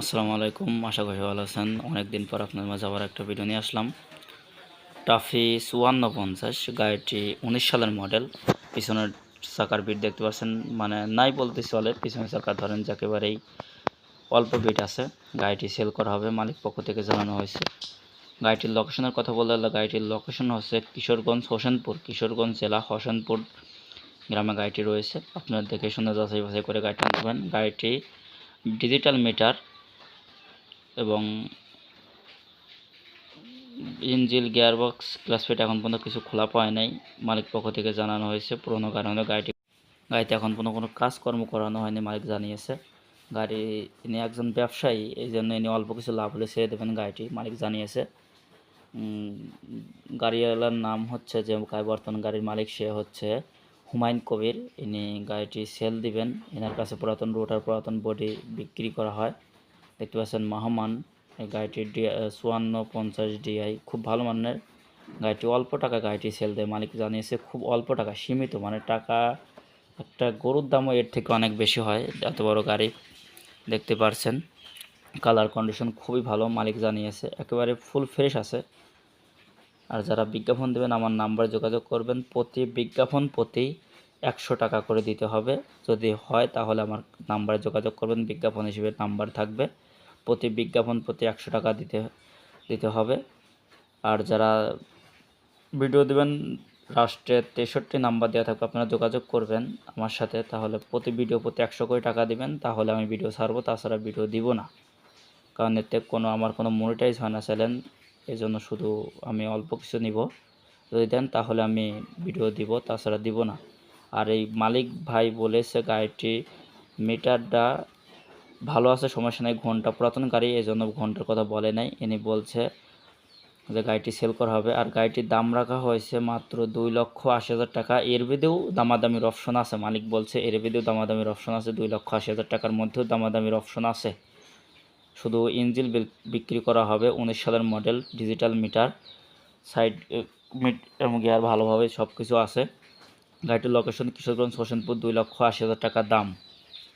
আসসালামু আলাইকুম, আশা করি ভালো আছেন। অনেকদিন পর আপনার মাঝে আবার একটা ভিডিও নিয়ে আসলাম। টাফি চুয়ান্ন পঞ্চাশ গাড়িটি উনিশ সালের মডেল পিছনের চাকার বিট দেখতে পাচ্ছেন। মানে নাই বলতে চলে পিছনের চাকা ধরেন একেবারেই অল্প বিট আছে। গাড়িটি সেল করা হবে, মালিক পক্ষ থেকে জানানো হয়েছে। গাড়িটির লোকেশনের কথা বলতে গেলে গাড়িটির লোকেশন হচ্ছে কিশোরগঞ্জ, হোসেনপুর, কিশোরগঞ্জ জেলা, হোসেনপুর গ্রামে গাড়িটি রয়েছে। আপনারা দেখে শুনে যাচাই বাছাই করে গাড়িটি আনবেন গাড়িটি ডিজিটাল মিটার এবং ইঞ্জিল গিয়ারবক্স ক্লাসপেট এখন পর্যন্ত কিছু খোলা পায় নাই। মালিক পক্ষ থেকে জানানো হয়েছে, পুরোনো কারণে গাড়িটি গাড়িতে এখন পর্যন্ত কোনো কাজকর্ম করানো হয়নি, মালিক জানিয়েছে। গাড়ি ইনি একজন ব্যবসায়ী, এই জন্য ইনি অল্প কিছু লাভ হলে ছেড়ে দেবেন গাড়িটি, মালিক জানিয়েছে। গাড়িওয়ালার নাম হচ্ছে যে বর্তমান গাড়ির মালিক, সে হচ্ছে হুমায়ুন কবির। ইনি গাড়িটি সেল দিবেন। এনার কাছে পুরাতন রোটার পুরাতন বডি বিক্রি করা হয়। দেখতে পাচ্ছেন মহামান। এই গাড়িটির ডি চুয়ান্ন পঞ্চাশ ডিআই, খুব ভালো মানের। গাড়িটি অল্প টাকা গাড়িটি সেল দেয়। মালিক জানিয়েছে খুব অল্প টাকা, সীমিত মানে টাকা একটা গরুর দামও এর থেকে অনেক বেশি হয়, এত বড় গাড়ি। দেখতে পারছেন কালার কন্ডিশন খুবই ভালো, মালিক জানিয়েছে। একেবারে ফুল ফ্রেশ আছে। আর যারা বিজ্ঞাপন দেবেন, আমার নাম্বারে যোগাযোগ করবেন। প্রতি বিজ্ঞাপন প্রতি একশো টাকা করে দিতে হবে। যদি হয় তাহলে আমার নাম্বারে যোগাযোগ করবেন, বিজ্ঞাপন হিসেবে নাম্বার থাকবে। প্রতি বিজ্ঞাপন প্রতি একশো টাকা দিতে দিতে হবে। আর যারা ভিডিও দেবেন, রাষ্ট্রের তেষট্টি নাম্বার দেওয়া থাকবে, আপনারা যোগাযোগ করবেন আমার সাথে। তাহলে প্রতি ভিডিও প্রতি একশো করে টাকা দিবেন, তাহলে আমি ভিডিও ছাড়বো, তাছাড়া ভিডিও দিব না। কারণ এতে কোনো, আমার কোনো মনিটাইজ হয় না, চ্যানেল। এই জন্য শুধু আমি অল্প কিছু নিব। যদি দেন তাহলে আমি ভিডিও দিব, তাছাড়া দিব না। আর এই মালিক ভাই বলেছে গাড়িটি মিটারটা ভালো আছে, সমস্যা নেই, ঘণ্টা পুরাতন গাড়ি এই জন্য ঘণ্টার কথা বলে নাই। ইনি বলছে যে গাড়িটি সেল করা হবে আর গাড়িটির দাম রাখা হয়েছে মাত্র দুই লক্ষ আশি হাজার টাকা। এর বেদেও দামাদামির অপশন আছে, মালিক বলছে এর বেদেও দামাদামির অপশন আছে, দুই লক্ষ আশি হাজার টাকার মধ্যেও দামাদামির অপশন আছে। শুধু ইঞ্জিল বিক্রি করা হবে উনিশ সালের মডেল ডিজিটাল মিটার সাইড মিট এবং গিয়ার ভালোভাবে সব কিছু আছে। গাড়িটির লোকেশন কিশোরগঞ্জ হোসেনপুর দুই লক্ষ আশি হাজার টাকা দাম।